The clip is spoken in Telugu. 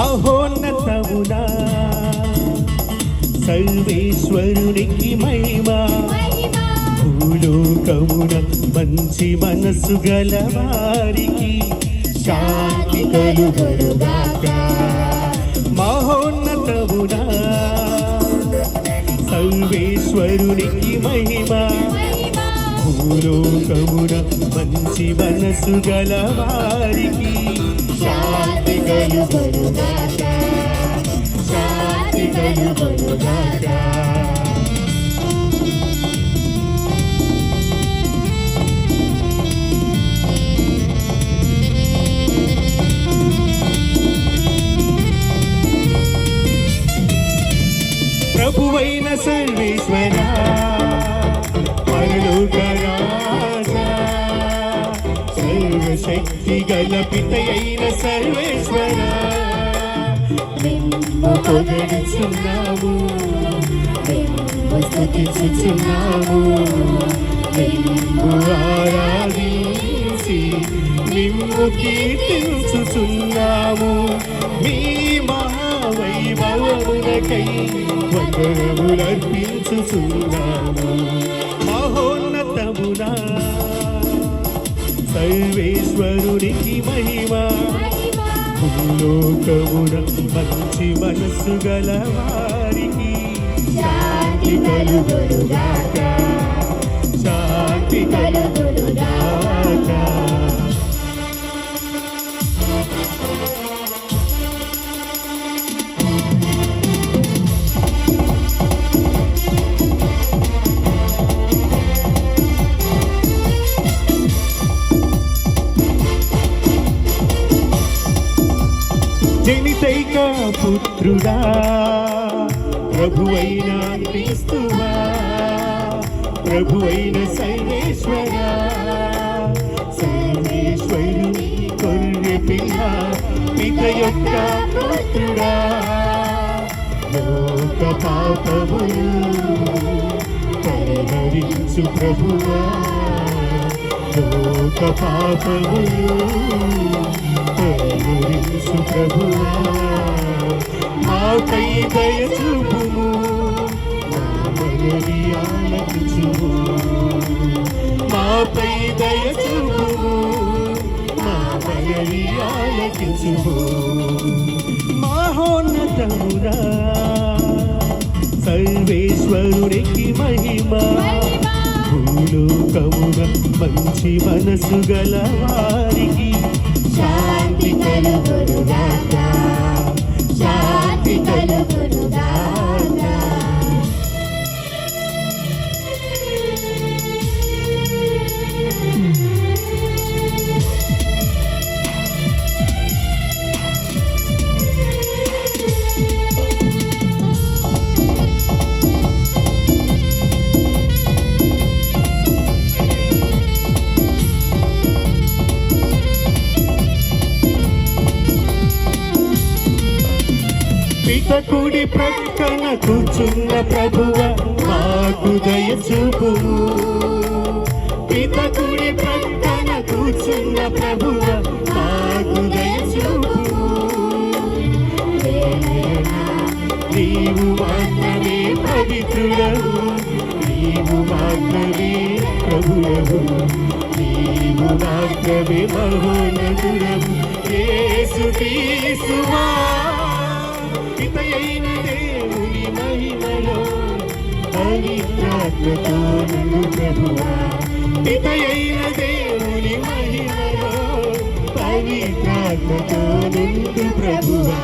మహోన్నతమునా. సర్వేశ్వరునికి మహిమా. భూలోకమున మంచి మనసు గల వారికి శాంతి కలుగరుగాక మహోన్నతమునా. సర్వేశ్వరునికి మహిమా. భూలోకమున మంచి మనసు గల వారికి శాంతి శాంతి కలుగురుగాక ప్రభువైన సర్వేశ్వర పరలోకరా. శక్తి గల పితయైన సర్వేశ్వర. నిన్ను పొగడుచున్నాము నిన్ను ఆరాధించి నిన్ను కీర్తించుచున్నాము మీ మహావైభవములకై వందనములర్పించుచున్నాము మా సర్వేశ్వరునికి మహిమ. భూలోకమున మంచి మనస్సు గల వారికి శాంతి కలుగురుగాక శాంతి కలుగురుగాక పుత్రుడా ప్రభువైన క్రీస్తువా ప్రభువైన సర్వేశ్వర సర్వేశ్వరుని కొర్రె పిల్ల పిత యొక్క పుత్రుడా. లోక పాపములు పరిహరించు ప్రభువా. లోక పాపములు పరిహరించు ప్రభువా మాపై దయ చూపుము మనవి ఆలకించుము మాపై దయ చూపుము మా మనవి ఆలకించుము మహోన్నతమురా మహిమ భూలోకమున మంచి మనసు గల వారికి శాంతి కలుగురుగాక పితకుడి ప్రక్కన కూర్చున్న ప్రభువ మాకు దయ చూపుము పితకుడి ప్రక్కన కూర్చున్న ప్రభువ మాకు దయ చూపు నీవు మాత్రమే పవిత్రుడవు. నీవు మాత్రమే ప్రభుడవు. నీవు మాత్రమే మహోన్నతుడవు. ఏసు తీసువా దేవుని మహిమలో పవిత్రాత్మతో ప్రభువా పితయైన దేవుని మహిమలో పవిత్రాత్మతో ప్రభువా